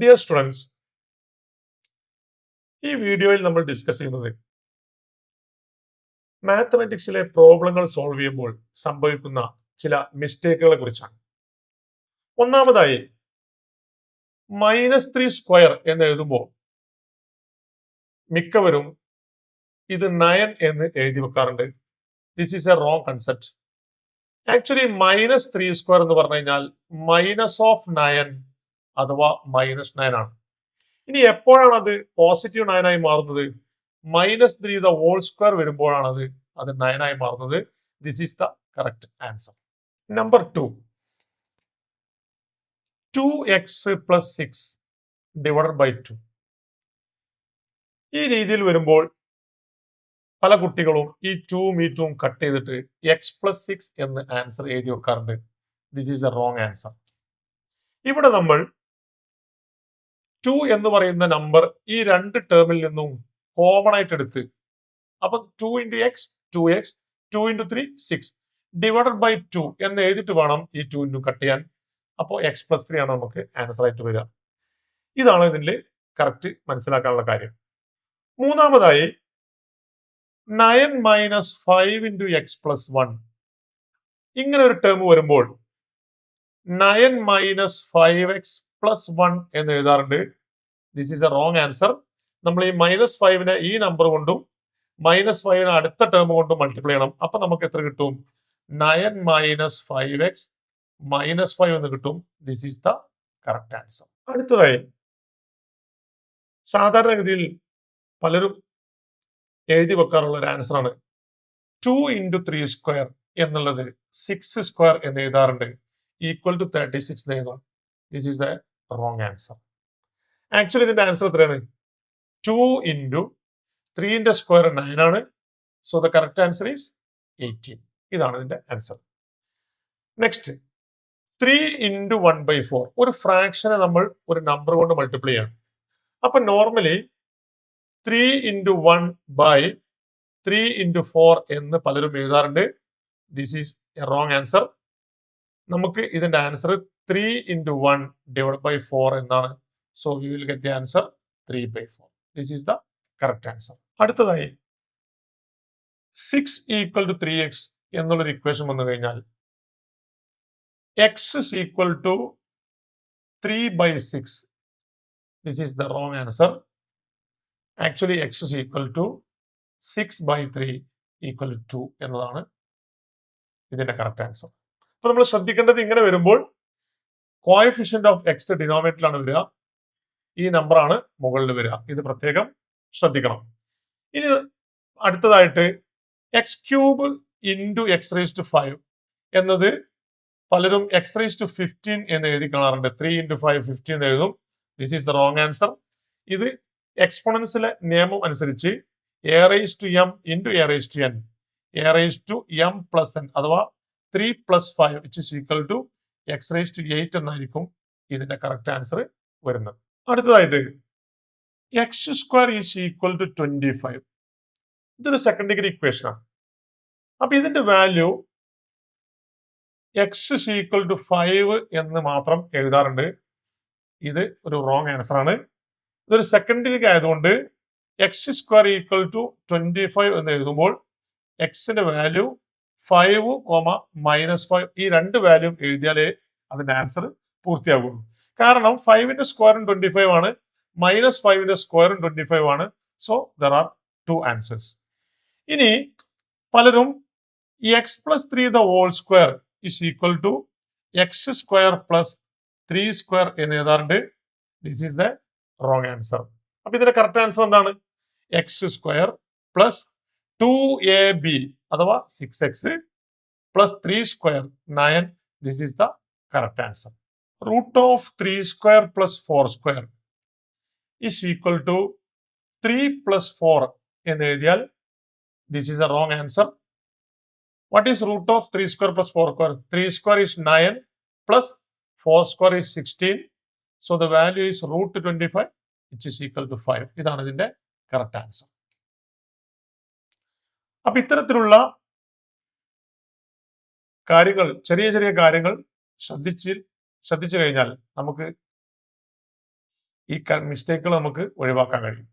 Dear students ഈ വീഡിയോയിൽ നമ്മൾ ഡിസ്കസ് ചെയ്യുന്നത് മാത്തമാറ്റിക്സിലെ പ്രോബ്ലങ്ങൾ സോൾവ് ചെയ്യുമ്പോൾ സംഭവിക്കുന്ന ചില മിസ്റ്റേക്കുകളെ കുറിച്ചാണ്. ഒന്നാമതായി മൈനസ് ത്രീ സ്ക്വയർ എന്ന് എഴുതുമ്പോൾ മിക്കവരും ഇത് നയൻ എന്ന് എഴുതി വെക്കാറുണ്ട്. This is a wrong concept actually minus three square എന്ന് പറഞ്ഞു കഴിഞ്ഞാൽ മൈനസ് ഓഫ് നയൻ അഥവാ മൈനസ് നയൻ ആണ്. ഇനി എപ്പോഴാണ് അത് പോസിറ്റീവ് നയൻ ആയി മാറുന്നത്? Minus three the whole square വരുമ്പോഴാണ് അത് അത് നയൻ ആയി മാറുന്നത്? This is the correct answer number two two x plus six divided by two ഈ രീതിയിൽ വരുമ്പോൾ പല കുട്ടികളും ഈ ടൂവും ഈ ടൂവും കട്ട് ചെയ്തിട്ട് എക്സ് പ്ലസ് സിക്സ് എന്ന് ആൻസർ എഴുതി വെക്കാറുണ്ട്. This is a wrong answer ഇവിടെ നമ്മൾ ടു എന്ന് പറയുന്ന നമ്പർ ഈ രണ്ട് ടേമിൽ നിന്നും കോമൺ ആയിട്ട് എടുത്ത്. അപ്പൊ two into x two x two into three six divided by two എന്ന് എഴുതിയിട്ട് വേണം ഈ ടു ഇന്റു കട്ട് ചെയ്യാൻ. അപ്പോൾ എക്സ് പ്ലസ് ത്രീ ആണ് നമുക്ക് ആൻസർ ആയിട്ട് വരിക. ഇതാണ് ഇതിൽ കറക്റ്റ് മനസ്സിലാക്കാനുള്ള കാര്യം. മൂന്നാമതായി nine minus five into x plus one ഇങ്ങനെ ഒരു ടേം വരുമ്പോൾ nine minus five x plus one എന്ന് എഴുതാറുണ്ട്. This is a wrong answer നമ്മൾ ഈ മൈനസ് ഫൈവിനെ ഈ നമ്പർ കൊണ്ടും മൈനസ് ഫൈവിനെ അടുത്ത ടേം കൊണ്ടും മൾട്ടിപ്ലൈ ചെയ്യണം. അപ്പൊ നമുക്ക് എത്ര കിട്ടും? Nine minus five x minus five എന്ന് കിട്ടും. This is the correct answer അടുത്തതായി സാധാരണഗതിയിൽ പലരും എഴുതി വെക്കാറുള്ള ഒരു ആൻസർ ആണ്. ടു ഇന്റു ത്രീ സ്ക്വയർ എന്നുള്ളത് സിക്സ് സ്ക്വയർ എന്ന് എഴുതാറുണ്ട്. ഈക്വൽ ടു തേർട്ടി സിക്സ് എന്ന് എഴുതാം. This is the wrong answer actually ഇതിന്റെ ആൻസർ എത്രയാണ്? ടു ഇന്റു ത്രീന്റെ സ്ക്വയർ നയൻ ആണ്. So the correct answer is eighteen ഇതാണ് ഇതിന്റെ answer next three into one by four ഒരു ഫ്രാക്ഷനെ നമ്മൾ ഒരു നമ്പർ കൊണ്ട് മൾട്ടിപ്ലൈ ചെയ്യണം. അപ്പൊ normally three into one by three into four എന്ന് പലരും എഴുതാറുണ്ട്. This is a wrong answer നമുക്ക് ഇതിന്റെ answer three into one divide by four എന്നാണ് so we will get the answer three by four this is the correct answer അടുത്തതായി six equal to three x എന്നുള്ളൊരു equation വന്നു കഴിഞ്ഞാൽ x is equal to three by six this is the wrong answer actually x is equal to six by three equal to എന്നതാണ് ഇതിന്റെ correct answer അപ്പൊ നമ്മൾ ശ്രദ്ധിക്കേണ്ടത് ഇങ്ങനെ വരുമ്പോൾ കോയഫിഷ്യന്റ് ഓഫ് എക്സ് ഡിനോമിനേറ്ററിലാണ് വരിക. ഈ നമ്പറാണ് മുകളിൽ വരിക. ഇത് പ്രത്യേകം ശ്രദ്ധിക്കണം. ഇനി അടുത്തതായിട്ട് x cube into x raise to five എന്നത് പലരും എക്സ് റേസ് ടു ഫിഫ്റ്റീൻ എന്ന് എഴുതി കാണാറുണ്ട്. ത്രീ ഇന്റു ഫൈവ് ഫിഫ്റ്റീൻ എന്ന് എഴുതും. This is the wrong answer ഇത് എക്സ്പോണൻസിലെ നിയമം അനുസരിച്ച് a raise to m into a raise to n a raise to m plus n അഥവാ three plus five it is equal to x raise to eight എന്നായിരിക്കും ഇതിന്റെ correct answer വരുന്നത്. അടുത്തതായിട്ട് x square is equal to twenty five ഇതൊരു second degree ഇക്വേഷനാണ് അപ്പൊ ഇതിന്റെ value x is equal to five എന്ന് മാത്രം എഴുതാറുണ്ട്. ഇത് ഒരു റോങ് ആൻസർ ആണ്. ഇതൊരു സെക്കൻഡ് ഡിഗ്രി ആയതുകൊണ്ട് x square equal to twenty five എന്ന് എഴുതുമ്പോൾ എക്സിന്റെ value five comma minus five ഈ രണ്ട് വാല്യൂ എഴുതിയാലേ അതിന്റെ ആൻസർ പൂർത്തിയാകുള്ളൂ കാരണം ഫൈവിന്റെ സ്ക്വയറും ട്വന്റി ഫൈവ് ആണ് മൈനസ് ഫൈവിന്റെ സ്ക്വയറും ട്വന്റി ഫൈവ് ആണ്. So there are two answers ഇനി പലരും ഈ x plus three the whole square is equal to x square plus three square എന്ന് എഴുതാറുണ്ട്. This is the wrong answer അപ്പൊ ഇതിന്റെ കറക്റ്റ് ആൻസർ എന്താണ്? X square plus two a b അഥവാ six x plus three square nine this is the correct answer root of three square plus four square is equal to three plus four എന്ന് എഴുതിയാൽ this is a wrong answer what is root of three square plus four square three square is nine plus four square is sixteen so the value is root twenty five which is equal to five ഇതാണ് ഇതിന്റെ correct answer അപ്പൊ ഇത്തരത്തിലുള്ള കാര്യങ്ങൾ ചെറിയ ചെറിയ കാര്യങ്ങൾ ശ്രദ്ധിച്ച് ശ്രദ്ധിച്ചു കഴിഞ്ഞാൽ നമുക്ക് ഈ മിസ്റ്റേക്കുകൾ നമുക്ക് ഒഴിവാക്കാൻ കഴിയും.